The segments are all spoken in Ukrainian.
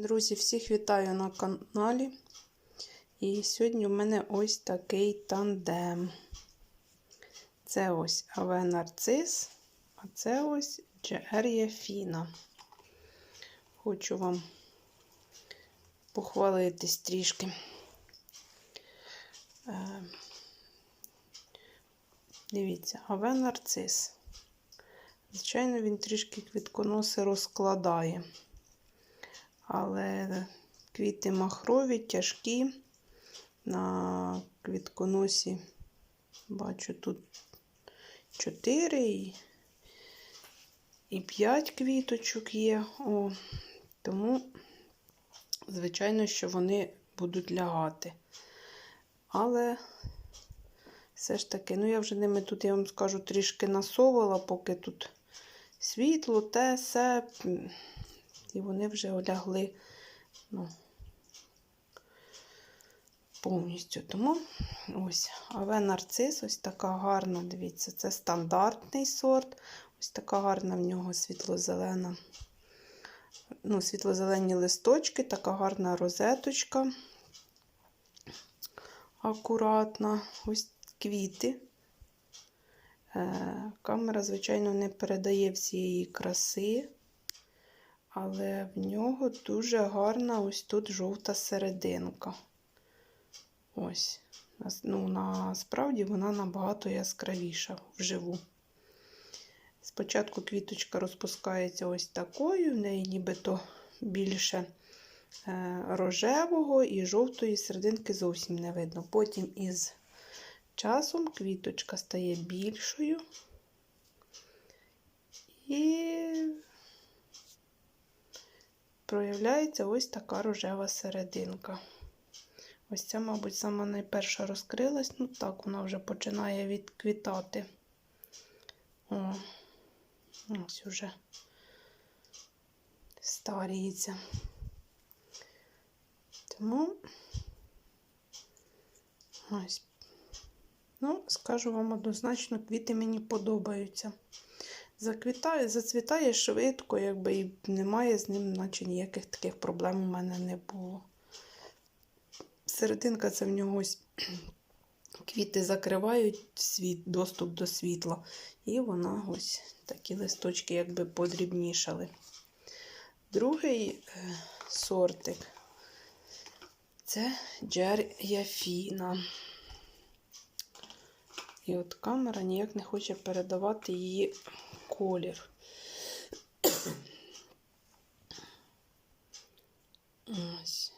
Друзі, всіх вітаю на каналі. І сьогодні в мене ось такий тандем. Це ось Аве Нарцис, а це ось Джерія Фіна. Хочу вам похвалитись трішки. Е, Дивіться, Аве Нарцис. Звичайно, він трішки квітконоси розкладає. Але квіти махрові, тяжкі. На квітконосі бачу тут 4 і, і 5 квіточок є. О, тому, звичайно, що вони будуть лягати. Але все ж таки, ну я вже ними тут, я вам скажу, трішки насовувала, поки тут світло, те, все. І вони вже олягли ну, повністю. Тому ось Аве нарцис, ось така гарна, дивіться, це стандартний сорт. Ось така гарна в нього світло-зелена. Ну, світло-зелені листочки, така гарна розеточка. Акуратна. Ось квіти. Е, камера, звичайно, не передає всієї краси. Але в нього дуже гарна ось тут жовта серединка. Ось. Ну, Насправді вона набагато яскравіша вживу. Спочатку квіточка розпускається ось такою, в неї нібито більше е, рожевого і жовтої серединки зовсім не видно. Потім із часом квіточка стає більшою. І проявляється ось така рожева серединка. Ось ця, мабуть, сама найперша розкрилась. Ну так, вона вже починає відквітати. О, ось уже старіється. Тому ось, ну, скажу вам однозначно, квіти мені подобаються. Заквітає, зацвітає швидко, якби і немає з ним, наче ніяких таких проблем у мене не було. Серединка це в нього квіти закривають світ, доступ до світла. І вона ось такі листочки якби подрібнішали. Другий е, сортик це джер'яфіна. І от камера ніяк не хоче передавати її колір. Ось.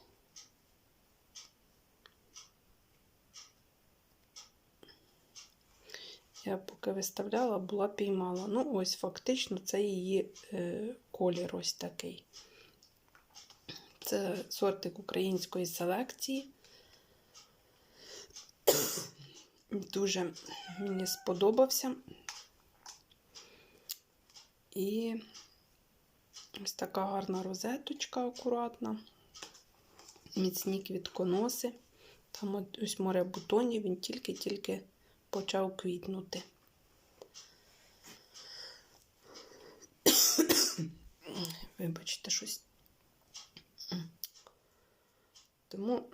Я поки виставляла, була піймала. Ну, ось фактично це її е, колір ось такий. Це сортик української селекції. Дуже мені сподобався. І ось така гарна розеточка акуратна, міцні квітконоси. Там ось море бутонів, він тільки-тільки почав квітнути. Вибачте, щось. Тому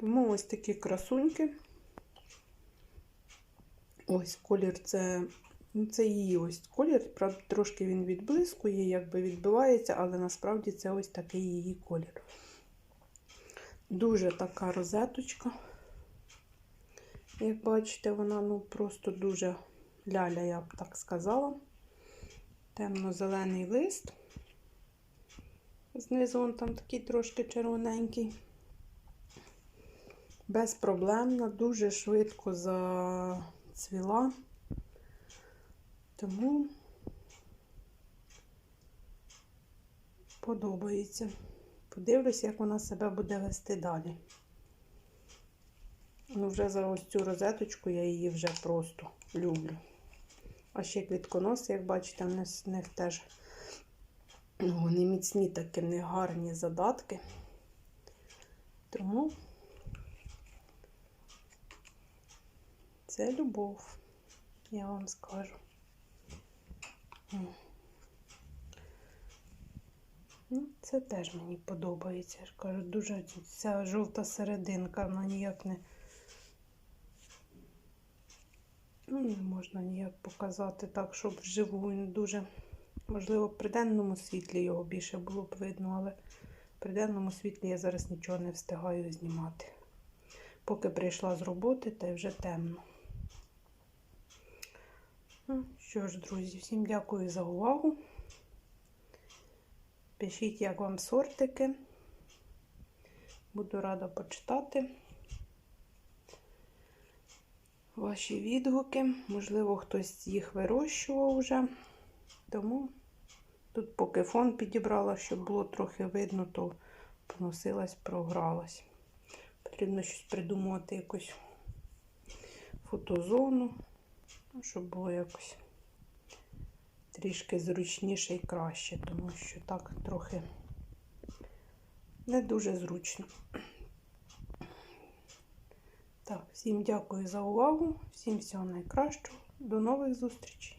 Тому ось такі красуньки. Ось колір це ну, це її ось колір. Правда, трошки він відблискує, якби відбивається, але насправді це ось такий її колір. Дуже така розеточка. Як бачите, вона ну просто дуже ляля, я б так сказала. Темно-зелений лист. Знизу он там такий трошки червоненький безпроблемна, дуже швидко зацвіла. Тому подобається. Подивлюся, як вона себе буде вести далі. Ну, вже за ось цю розеточку я її вже просто люблю. А ще квітконоси, як бачите, в них теж ну, вони міцні такі негарні задатки. Тому Це любов, я вам скажу. Ну, це теж мені подобається. Я ж кажу, дуже ця жовта серединка, вона ніяк не. Ну, не можна ніяк показати так, щоб вживу він дуже. Можливо, при денному світлі його більше було б видно, але при денному світлі я зараз нічого не встигаю знімати. Поки прийшла з роботи, та й вже темно. Ну, що ж, друзі, всім дякую за увагу. Пишіть, як вам сортики. Буду рада почитати ваші відгуки. Можливо, хтось їх вирощував вже. Тому тут поки фон підібрала, щоб було трохи видно, то поносилась, програлась. Потрібно щось придумати, якусь фотозону, ну, щоб було якось трішки зручніше і краще, тому що так трохи не дуже зручно. Так, всім дякую за увагу, всім всього найкращого. До нових зустрічей!